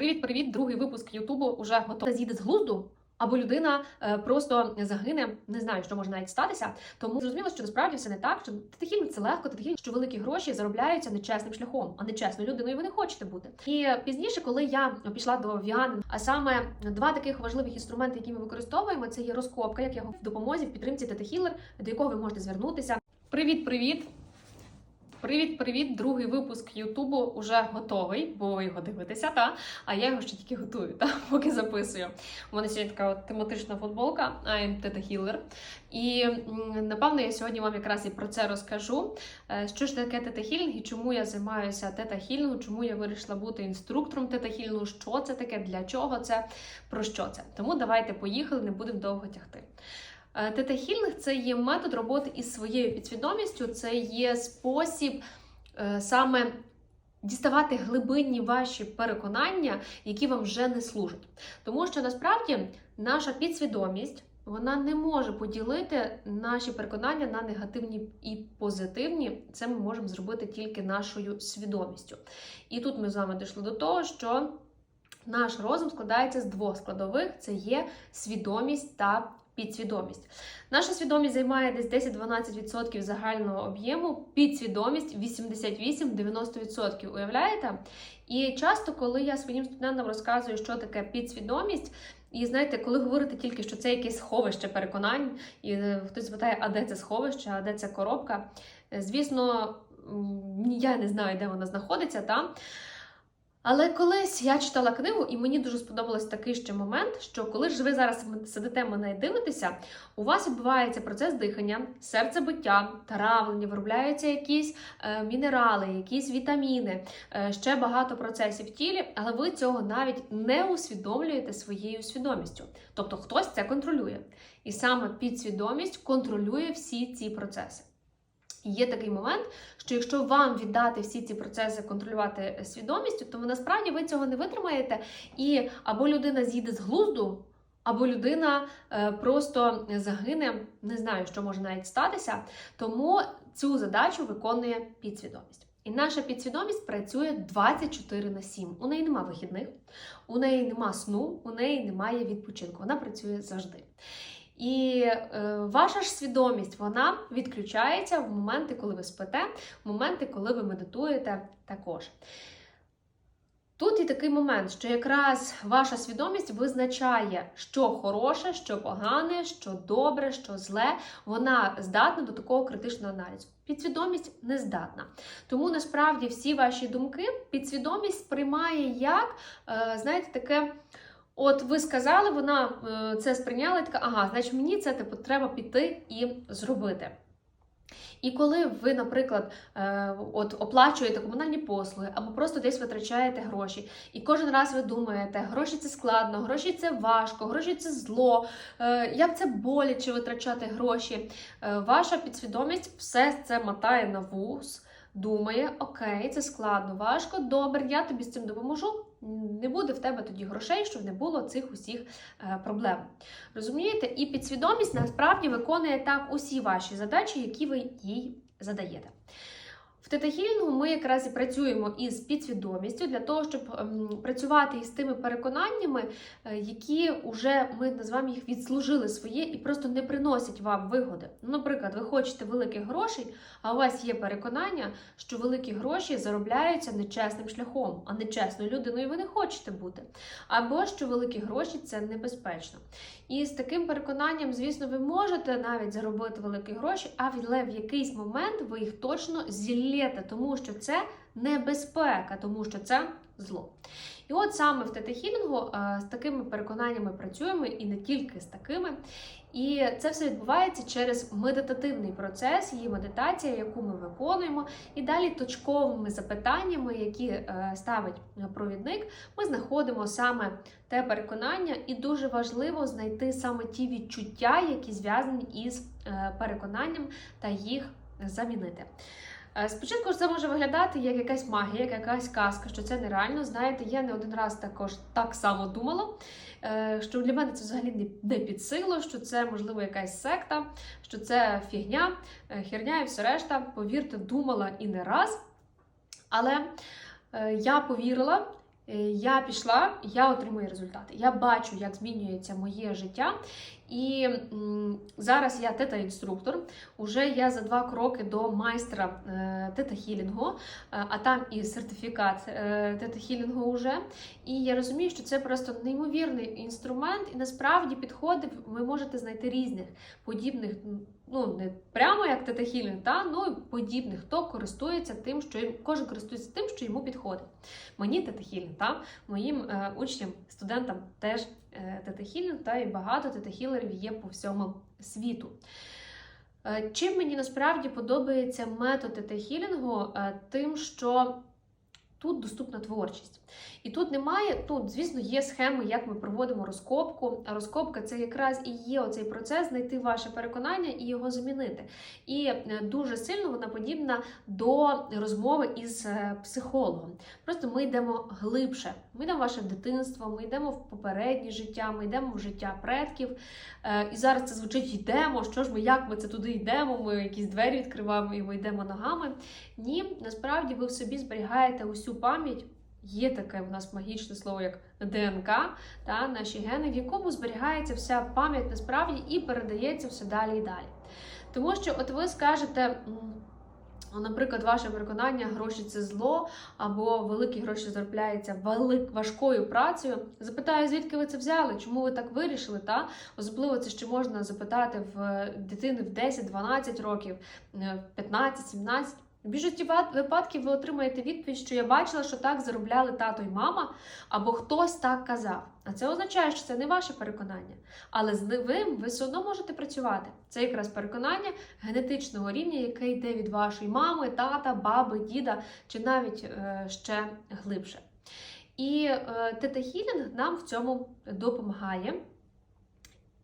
Привіт-привіт! Другий випуск Ютубу уже готовий. З'їде з глузду. Або людина е, просто загине, не знаю, що може навіть статися. Тому зрозуміло, що насправді все не так. Що тетахільно це легко, тетахільно, що великі гроші заробляються нечесним шляхом, а нечесною людиною ви не хочете бути. І пізніше, коли я пішла до Віани, а саме два таких важливих інструменти, які ми використовуємо, це є розкопка, як я в допомозі в підтримці тетахілер, до якого ви можете звернутися. Привіт, привіт! Привіт, привіт! Другий випуск Ютубу уже готовий, бо ви його дивитеся, та а я його ще тільки готую, та поки записую. У мене сьогодні така от тематична футболка I'm Teta Healer. І напевно я сьогодні вам якраз і про це розкажу. Е, Що ж таке тета-хілінг і чому я займаюся тета-хілінгом, чому я вирішила бути інструктором тета-хілінгу, що це таке, для чого це, про що це. Тому давайте поїхали, не будемо довго тягти. Е, Тета-хілінг – це є метод роботи із своєю підсвідомістю, це є спосіб е, саме діставати глибинні ваші переконання, які вам вже не служать. Тому що насправді наша підсвідомість. Вона не може поділити наші переконання на негативні і позитивні. Це ми можемо зробити тільки нашою свідомістю. І тут ми з вами дійшли до того, що наш розум складається з двох складових: це є свідомість та підсвідомість. Наша свідомість займає десь 10-12% загального об'єму, підсвідомість 88-90%. Уявляєте? І часто, коли я своїм студентам розказую, що таке підсвідомість, і знаєте, коли говорите тільки, що це якесь сховище переконань, і е, хтось запитає, а де це сховище, а де це коробка. е, Звісно, я не знаю, де вона знаходиться, та? Але колись я читала книгу, і мені дуже сподобався такий ще момент, що коли ж ви зараз сидите мене і дивитеся, у вас відбувається процес дихання, серцебиття, травлення, виробляються якісь е, мінерали, якісь вітаміни, е, ще багато процесів в тілі, але ви цього навіть не усвідомлюєте своєю свідомістю. Тобто хтось це контролює. І саме підсвідомість контролює всі ці процеси. Є такий момент, що якщо вам віддати всі ці процеси контролювати свідомістю, то ви насправді ви цього не витримаєте, і або людина з'їде з глузду, або людина е, просто загине, не знаю, що може навіть статися. Тому цю задачу виконує підсвідомість. І наша підсвідомість працює 24 на 7. У неї нема вихідних, у неї нема сну, у неї немає відпочинку. Вона працює завжди. І е, ваша ж свідомість вона відключається в моменти, коли ви спите, в моменти, коли ви медитуєте також. Тут і такий момент, що якраз ваша свідомість визначає, що хороше, що погане, що добре, що зле. Вона здатна до такого критичного аналізу. Підсвідомість не здатна. Тому насправді всі ваші думки підсвідомість сприймає як, е, знаєте, таке. От ви сказали, вона е, це сприйняла така, ага, значить мені це типу, треба піти і зробити. І коли ви, наприклад, е, от оплачуєте комунальні послуги або просто десь витрачаєте гроші, і кожен раз ви думаєте, гроші це складно, гроші це важко, гроші це зло, е, як це боляче витрачати гроші, ваша підсвідомість все це мотає на вуз, думає, окей, це складно, важко, добре, я тобі з цим допоможу. Не буде в тебе тоді грошей, щоб не було цих усіх е, проблем. Розумієте? І підсвідомість насправді виконує так усі ваші задачі, які ви їй задаєте. В тетахілінгу ми якраз і працюємо із підсвідомістю для того, щоб ем, працювати із тими переконаннями, е, які вже ми називаємо їх відслужили своє і просто не приносять вам вигоди. Наприклад, ви хочете великих грошей, а у вас є переконання, що великі гроші заробляються нечесним шляхом, а нечесною людиною ви не хочете бути. Або що великі гроші це небезпечно. І з таким переконанням, звісно, ви можете навіть заробити великі гроші, але в якийсь момент ви їх точно зіллєте, тому що це небезпека, тому що це зло. І от саме в тетахілінгу з такими переконаннями працюємо і не тільки з такими. І це все відбувається через медитативний процес, її медитація, яку ми виконуємо. І далі точковими запитаннями, які е, ставить провідник, ми знаходимо саме те переконання, і дуже важливо знайти саме ті відчуття, які зв'язані із е, переконанням, та їх замінити. Е, Спочатку це може виглядати як якась магія, як якась казка, що це нереально. Знаєте, я не один раз також так само думала, е, що для мене це взагалі не- під силу, що це можливо якась секта, що це фігня, е, херня і все решта. Повірте, думала і не раз. Але я повірила. я пішла, я отримую результати. Я бачу, як змінюється моє життя. І зараз я тета-інструктор. Уже я за два кроки до майстра е, тета-хілінгу, е, а там і сертифікат е, тета-хілінгу вже. І я розумію, що це просто неймовірний інструмент, і насправді підходи ви можете знайти різних подібних. Ну, не прямо як тета-хілінг, та ну подібних, хто користується тим, що їм кожен користується тим, що йому підходить. Мені тета-хілінг, та моїм учням, студентам теж е, тета-хілінг, та і багато тета-хілерів є по всьому світу. Е, Чим мені насправді подобається метод тета-хілінгу? Е, Тим, що тут доступна творчість. І тут немає, тут, звісно, є схеми, як ми проводимо розкопку. А розкопка це якраз і є оцей процес знайти ваше переконання і його замінити. І е, дуже сильно вона подібна до розмови із е, психологом. Просто ми йдемо глибше. Ми йдемо в ваше дитинство, ми йдемо в попереднє життя, ми йдемо в життя предків. Е, І зараз це звучить йдемо. Що ж ми, як ми це туди йдемо? Ми якісь двері відкриваємо і ми йдемо ногами. Ні, насправді ви в собі зберігаєте усю пам'ять. Є таке в нас магічне слово, як ДНК, та наші гени, в якому зберігається вся пам'ять насправді і передається все далі і далі. Тому що, от ви скажете, наприклад, ваше переконання, гроші це зло, або великі гроші заробляються велик, важкою працею. Запитаю, звідки ви це взяли? Чому ви так вирішили? Та? Особливо це ще можна запитати в дитини в 10-12 років, е, в 15-17. В більшості випадків ви отримаєте відповідь, що я бачила, що так заробляли тато і мама, або хтось так казав. А це означає, що це не ваше переконання. Але з ним ви все одно можете працювати. Це якраз переконання генетичного рівня, яке йде від вашої мами, тата, баби, діда чи навіть е, ще глибше. І е, тета-хілінг нам в цьому допомагає.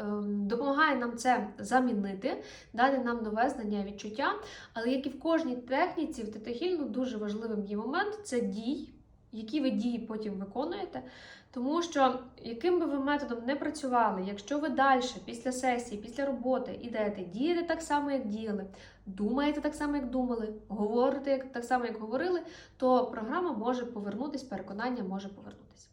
Ем, Допомагає нам це замінити, дати нам нове знання відчуття. Але як і в кожній техніці, в тетахільну дуже важливим є момент це дій, які ви дії потім виконуєте. Тому що яким би ви методом не працювали, якщо ви далі, після сесії, після роботи ідете, дієте так само, як діяли, думаєте так само, як думали, говорите так само, як говорили, то програма може повернутися, переконання може повернутися.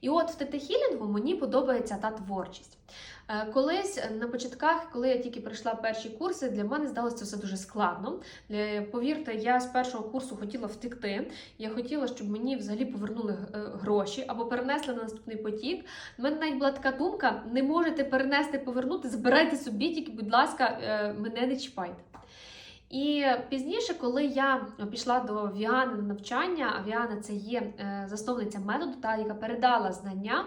І от в тетахілінгу мені подобається та творчість. Е, Колись на початках, коли я тільки прийшла перші курси, для мене здалося все дуже складно. Повірте, я з першого курсу хотіла втекти. Я хотіла, щоб мені взагалі повернули е, гроші або перенесли на наступний потік. У мене навіть була така думка: не можете перенести, повернути, збирайте собі, тільки, будь ласка, е, мене не чіпайте. І пізніше, коли я пішла до Віани на навчання, а Віана це є засновниця методу, та яка передала знання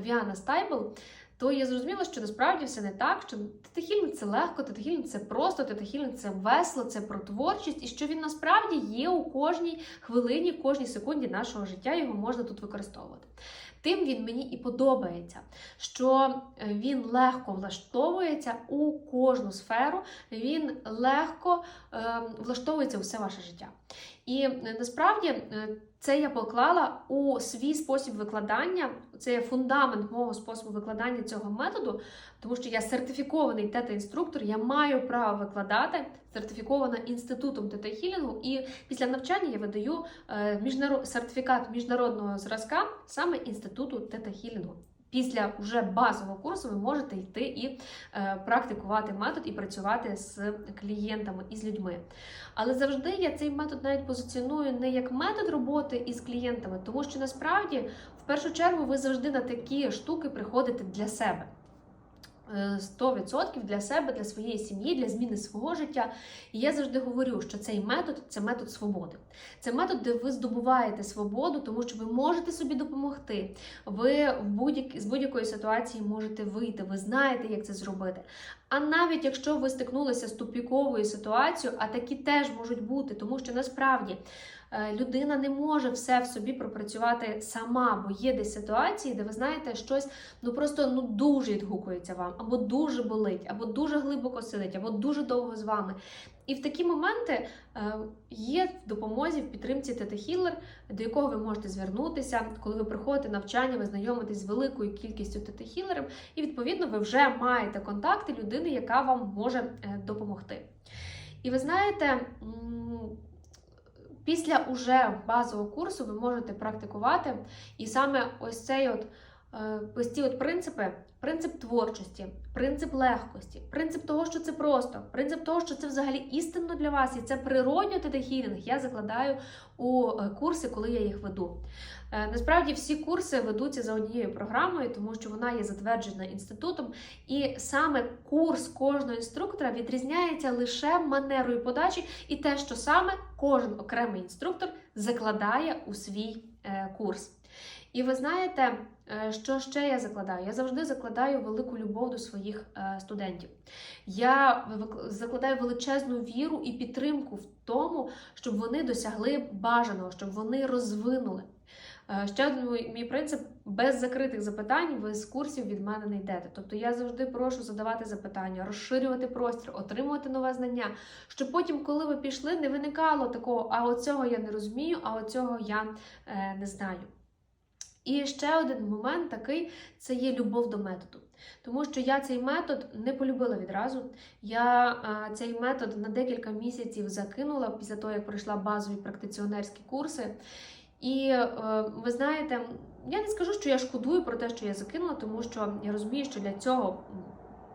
Віана Стайбл, то я зрозуміла, що насправді все не так, що тетахільник це легко, тетахільник це просто, тетахільник це весело, це про творчість, і що він насправді є у кожній хвилині, в кожній секунді нашого життя, його можна тут використовувати. Тим він мені і подобається, що е, він легко влаштовується у кожну сферу, він легко е, влаштовується у все ваше життя. І е, насправді е, це я поклала у свій спосіб викладання. Це є фундамент мого способу викладання цього методу, тому що я сертифікований тета-інструктор, я маю право викладати, сертифікована інститутом тета-хілінгу, і після навчання я видаю е, міжнарод... сертифікат міжнародного зразка саме інституту тета-хілінгу. Після вже базового курсу ви можете йти і е, практикувати метод і працювати з клієнтами і з людьми. Але завжди я цей метод навіть позиціоную не як метод роботи із клієнтами, тому що насправді в першу чергу ви завжди на такі штуки приходите для себе. Е, 100% для себе, для своєї сім'ї, для зміни свого життя. І я завжди говорю, що цей метод це метод свободи. Це метод, де ви здобуваєте свободу, тому що ви можете собі допомогти. Ви в будь з будь-якої ситуації можете вийти, ви знаєте, як це зробити. А навіть якщо ви стикнулися з тупіковою ситуацією, а такі теж можуть бути, тому що насправді е, людина не може все в собі пропрацювати сама, бо є десь ситуації, де ви знаєте, щось ну просто ну дуже відгукується вам, або дуже болить, або дуже глибоко сидить, або дуже довго з вами. І в такі моменти е, є в допомозі в підтримці тета-хілер, до якого ви можете звернутися, коли ви приходите навчання, ви знайомитесь з великою кількістю тета-хілерів, і відповідно ви вже маєте контакти людини, яка вам може е, допомогти. І ви знаєте. Після уже базового курсу ви можете практикувати, і саме ось цей от ось ці от принципи, принцип творчості, принцип легкості, принцип того, що це просто, принцип того, що це взагалі істинно для вас, і це природньо тета-хілінг, я закладаю у е, курси, коли я їх веду. Е, Насправді всі курси ведуться за однією програмою, тому що вона є затверджена інститутом, і саме курс кожного інструктора відрізняється лише манерою подачі і те, що саме кожен окремий інструктор закладає у свій е, курс. І ви знаєте, е, що ще я закладаю? Я завжди закладаю велику любов до своїх е, студентів. Я закладаю величезну віру і підтримку в тому, щоб вони досягли бажаного, щоб вони розвинули. Е, Ще один мій- принцип без закритих запитань ви з курсів від мене не йдете. Тобто я завжди прошу задавати запитання, розширювати простір, отримувати нове знання, щоб потім, коли ви пішли, не виникало такого, а оцього я не розумію, а оцього я не знаю. І ще один момент такий це є любов до методу. Тому що я цей метод не полюбила відразу. Я а, цей метод на декілька місяців закинула після того, як пройшла базові практиціонерські курси. І а, ви знаєте, я не скажу, що я шкодую про те, що я закинула, тому що я розумію, що для цього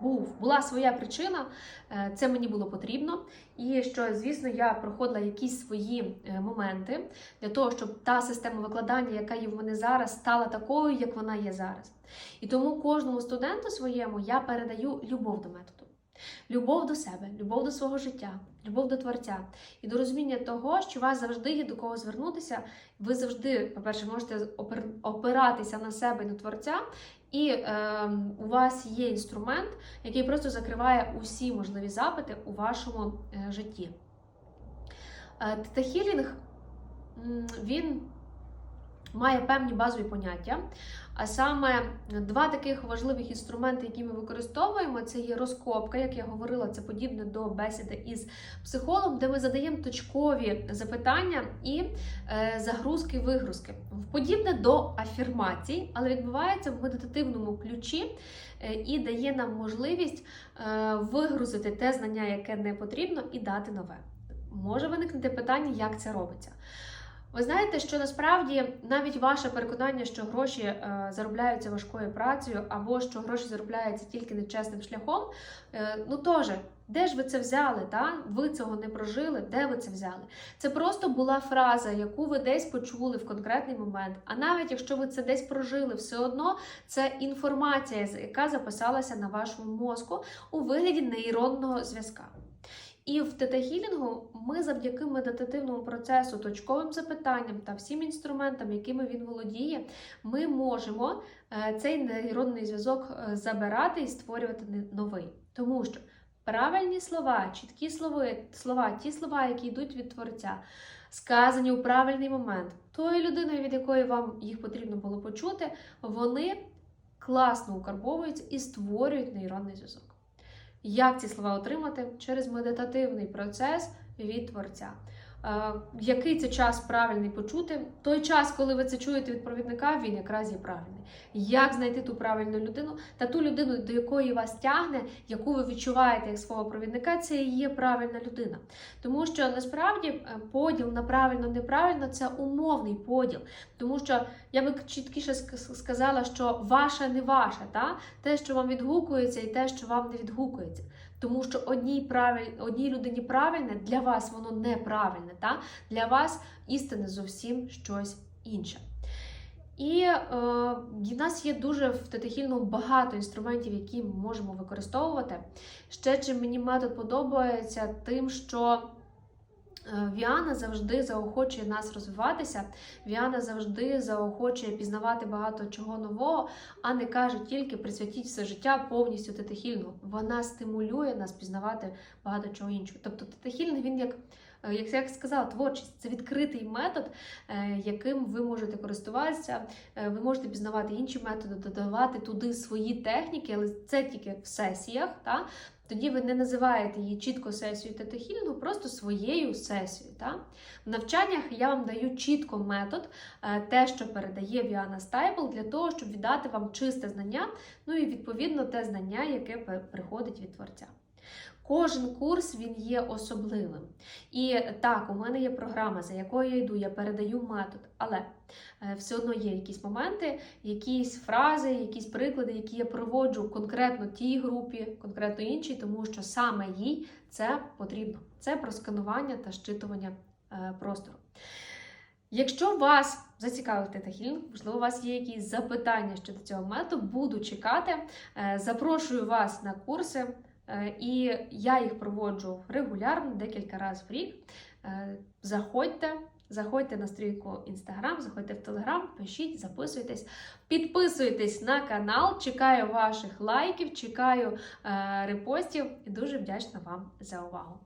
був, була своя причина, е, це мені було потрібно. І що, звісно, я проходила якісь свої е, моменти для того, щоб та система викладання, яка є в мене зараз, стала такою, як вона є зараз. І тому кожному студенту своєму я передаю любов до методу. Любов до себе, любов до свого життя, любов до творця і до розуміння того, що у вас завжди є до кого звернутися. Ви завжди, по-перше, можете опиратися на себе і на творця, і е, у вас є інструмент, який просто закриває усі можливі запити у вашому е, житті. Тета-хілінг, він має певні базові поняття. А саме два таких важливих інструменти, які ми використовуємо, це є розкопка, як я говорила, це подібне до бесіди із психологом, де ми задаємо точкові запитання і е, загрузки-вигрузки. Подібне до афірмацій, але відбувається в медитативному ключі е, і дає нам можливість е, вигрузити те знання, яке не потрібно, і дати нове. Може виникнути питання, як це робиться. Ви знаєте, що насправді навіть ваше переконання, що гроші е, заробляються важкою працею, або що гроші заробляються тільки нечесним шляхом, е, ну теж, де ж ви це взяли? Та? Ви цього не прожили, де ви це взяли? Це просто була фраза, яку ви десь почули в конкретний момент. А навіть якщо ви це десь прожили, все одно це інформація, яка записалася на вашому мозку у вигляді нейронного зв'язка. І в тета-хілінгу ми завдяки медитативному процесу, точковим запитанням та всім інструментам, якими він володіє, ми можемо е, цей нейронний зв'язок е, забирати і створювати новий. Тому що правильні слова, чіткі слова, слова, ті слова, які йдуть від творця, сказані у правильний момент, тою людиною, від якої вам їх потрібно було почути, вони класно укарбовуються і створюють нейронний зв'язок. Як ці слова отримати? Через медитативний процес від творця. Е, який це час правильний почути? Той час, коли ви це чуєте від провідника, він якраз є правильний. Як знайти ту правильну людину та ту людину, до якої вас тягне, яку ви відчуваєте як свого провідника, це і є правильна людина. Тому що насправді е, поділ на правильно неправильно це умовний поділ. Тому що я би чіткіше сказала, що ваше не ваше, та? те, що вам відгукується, і те, що вам не відгукується. Тому що одній правиль... одній людині правильне, для вас воно неправильне. Та? Для вас істина зовсім щось інше. І е, в нас є дуже в тетахільному багато інструментів, які ми можемо використовувати. Ще чим мені метод подобається, тим, що Віана завжди заохочує нас розвиватися. Віана завжди заохочує пізнавати багато чого нового, а не каже тільки присвятіть все життя повністю тетахільну. Вона стимулює нас пізнавати багато чого іншого. Тобто тетахільний він як. е, Як я сказала, творчість це відкритий метод, е, яким ви можете користуватися. Е, Ви можете пізнавати інші методи, додавати туди свої техніки, але це тільки в сесіях. Та? Тоді ви не називаєте її чітко сесією тетахілінгу, просто своєю сесією. Та? В навчаннях я вам даю чітко метод, е, те, що передає Віана Стайбл, для того, щоб віддати вам чисте знання, ну і відповідно те знання, яке приходить від творця. Кожен курс він є особливим. І так, у мене є програма, за якою я йду, я передаю метод, але е, все одно є якісь моменти, якісь фрази, якісь приклади, які я проводжу конкретно тій групі, конкретно іншій, тому що саме їй це потрібно. Це просканування та щитування е, простору. Якщо вас зацікавив тета-хілінг, можливо, у вас є якісь запитання щодо цього методу, буду чекати. Е, Запрошую вас на курси. Е, І я їх проводжу регулярно, декілька разів в рік. Е, Заходьте, заходьте на стрійку Instagram, заходьте в Telegram, пишіть, записуйтесь, підписуйтесь на канал. Чекаю ваших лайків, чекаю е, репостів і дуже вдячна вам за увагу.